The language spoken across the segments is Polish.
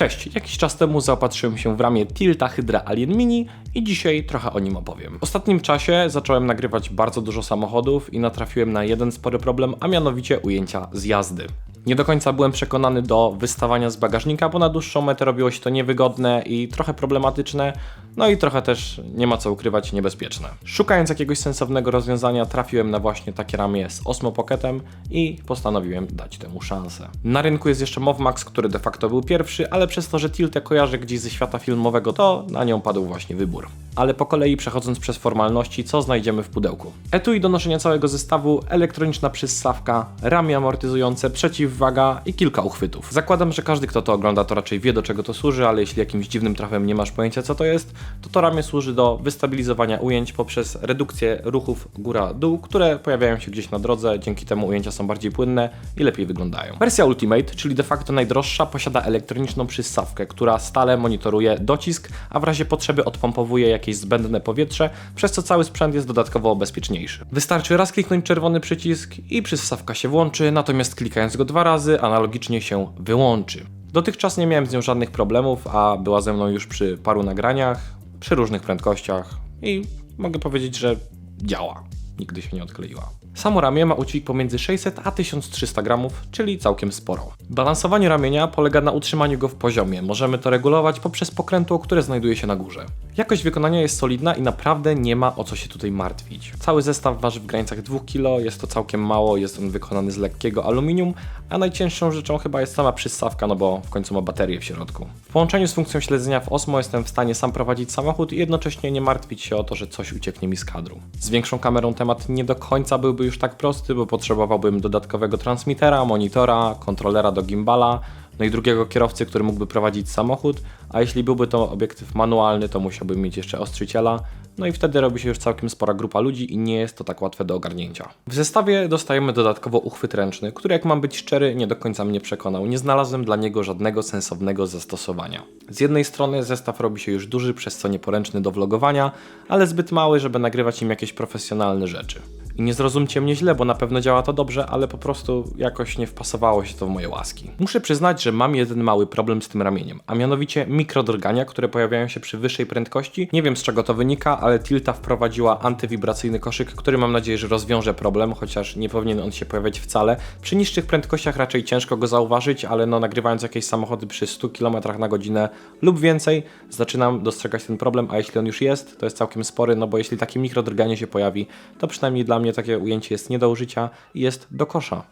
Cześć, jakiś czas temu zaopatrzyłem się w ramię Tilta Hydra Alien Mini i dzisiaj trochę o nim opowiem. W ostatnim czasie zacząłem nagrywać bardzo dużo samochodów i natrafiłem na jeden spory problem, a mianowicie ujęcia z jazdy. Nie do końca byłem przekonany do wystawania z bagażnika, bo na dłuższą metę robiło się to niewygodne i trochę problematyczne, no i trochę też nie ma co ukrywać niebezpieczne. Szukając jakiegoś sensownego rozwiązania trafiłem na właśnie takie ramię z Osmo Pocketem i postanowiłem dać temu szansę. Na rynku jest jeszcze Movmax, który de facto był pierwszy, ale przez to, że Tiltę kojarzę gdzieś ze świata filmowego, to na nią padł właśnie wybór. Ale po kolei przechodząc przez formalności, co znajdziemy w pudełku? Etui do noszenia całego zestawu, elektroniczna przystawka, ramię amortyzujące, przeciwwaga i kilka uchwytów. Zakładam, że każdy kto to ogląda to raczej wie do czego to służy, ale jeśli jakimś dziwnym trafem nie masz pojęcia co to jest, to to ramię służy do wystabilizowania ujęć poprzez redukcję ruchów góra-dół, które pojawiają się gdzieś na drodze, dzięki temu ujęcia są bardziej płynne i lepiej wyglądają. Wersja Ultimate, czyli de facto najdroższa, posiada elektroniczną przystawkę, która stale monitoruje docisk, a w razie potrzeby odpompowuje jakieś zbędne powietrze, przez co cały sprzęt jest dodatkowo bezpieczniejszy. Wystarczy raz kliknąć czerwony przycisk i przystawka się włączy, natomiast klikając go dwa razy analogicznie się wyłączy. Dotychczas nie miałem z nią żadnych problemów, a była ze mną już przy paru nagraniach, przy różnych prędkościach i mogę powiedzieć, że działa. Nigdy się nie odkleiła. Samo ramię ma udźwig pomiędzy 600 a 1300 gramów, czyli całkiem sporo. Balansowanie ramienia polega na utrzymaniu go w poziomie. Możemy to regulować poprzez pokrętło, które znajduje się na górze. Jakość wykonania jest solidna i naprawdę nie ma o co się tutaj martwić. Cały zestaw waży w granicach 2 kg, jest to całkiem mało, jest on wykonany z lekkiego aluminium, a najcięższą rzeczą chyba jest sama przystawka, no bo w końcu ma baterię w środku. W połączeniu z funkcją śledzenia w Osmo jestem w stanie sam prowadzić samochód i jednocześnie nie martwić się o to, że coś ucieknie mi z kadru. Z większą kamerą temat nie do końca byłby już tak prosty, bo potrzebowałbym dodatkowego transmitera, monitora, kontrolera do gimbala, no i drugiego kierowcy, który mógłby prowadzić samochód, a jeśli byłby to obiektyw manualny, to musiałbym mieć jeszcze ostrzyciela, no i wtedy robi się już całkiem spora grupa ludzi i nie jest to tak łatwe do ogarnięcia. W zestawie dostajemy dodatkowo uchwyt ręczny, który jak mam być szczery, nie do końca mnie przekonał. Nie znalazłem dla niego żadnego sensownego zastosowania. Z jednej strony zestaw robi się już duży, przez co nieporęczny do vlogowania, ale zbyt mały, żeby nagrywać im jakieś profesjonalne rzeczy. I nie zrozumcie mnie źle, bo na pewno działa to dobrze, ale po prostu jakoś nie wpasowało się to w moje łaski. Muszę przyznać, że mam jeden mały problem z tym ramieniem, a mianowicie mikrodrgania, które pojawiają się przy wyższej prędkości. Nie wiem z czego to wynika, ale Tilta wprowadziła antywibracyjny koszyk, który mam nadzieję, że rozwiąże problem, chociaż nie powinien on się pojawiać wcale. Przy niższych prędkościach raczej ciężko go zauważyć, ale no nagrywając jakieś samochody przy 100 km na godzinę lub więcej, zaczynam dostrzegać ten problem, a jeśli on już jest, to jest całkiem spory, no bo jeśli takie mikrodrganie się pojawi, to przynajmniej dla mnie takie ujęcie jest nie do użycia i jest do kosza.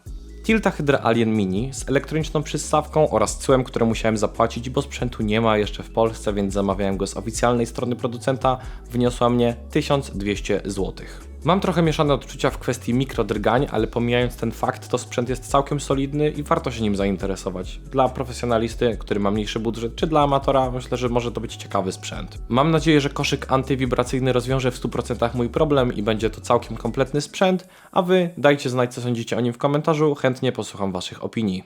Tilta Hydra Alien Mini z elektroniczną przystawką oraz cłem, które musiałem zapłacić, bo sprzętu nie ma jeszcze w Polsce, więc zamawiałem go z oficjalnej strony producenta, wyniosła mnie 1200 zł. Mam trochę mieszane odczucia w kwestii mikrodrgań, ale pomijając ten fakt, to sprzęt jest całkiem solidny i warto się nim zainteresować. Dla profesjonalisty, który ma mniejszy budżet, czy dla amatora, myślę, że może to być ciekawy sprzęt. Mam nadzieję, że koszyk antywibracyjny rozwiąże w 100% mój problem i będzie to całkiem kompletny sprzęt, a wy dajcie znać, co sądzicie o nim w komentarzu, chętnie posłucham waszych opinii.